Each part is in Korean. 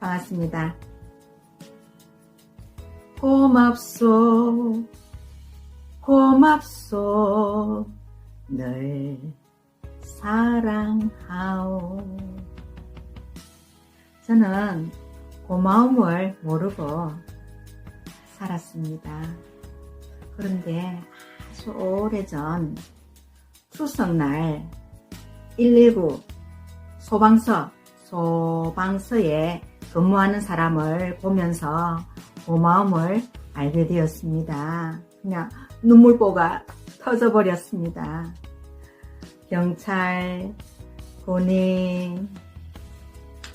반갑습니다. 고맙소, 고맙소, 늘 사랑하오. 저는 고마움을 모르고 살았습니다. 그런데 아주 오래전 추석날 119 소방서, 소방서에 근무하는 사람을 보면서 고마움을 알게 되었습니다. 그냥 눈물보가 터져버렸습니다. 경찰, 군인,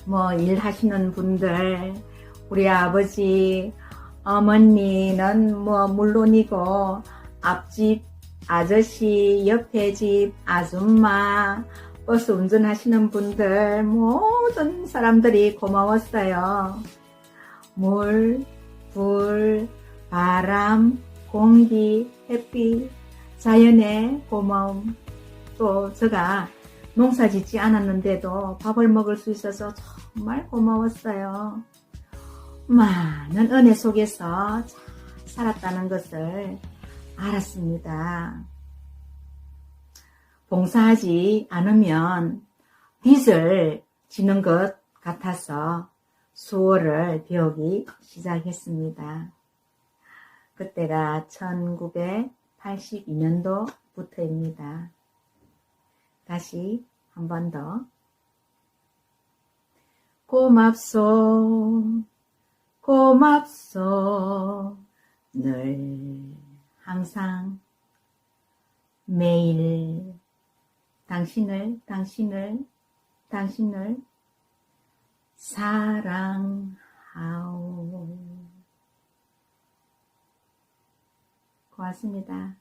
뭐 일하시는 분들, 우리 아버지, 어머니는 뭐 물론이고 앞집 아저씨, 옆에 집 아줌마, 버스 운전하시는 분들 모든 사람들이 고마웠어요. 물, 불, 바람, 공기, 햇빛, 자연의 고마움. 또 제가 농사 짓지 않았는데도 밥을 먹을 수 있어서 정말 고마웠어요. 많은 은혜 속에서 잘 살았다는 것을 알았습니다. 봉사하지 않으면 빚을 지는 것 같아서 수어를 배우기 시작했습니다. 그때가 1982년도부터입니다. 다시 한 번 더. 고맙소, 고맙소, 늘 항상 매일 당신을, 당신을, 당신을 사랑하오. 고맙습니다.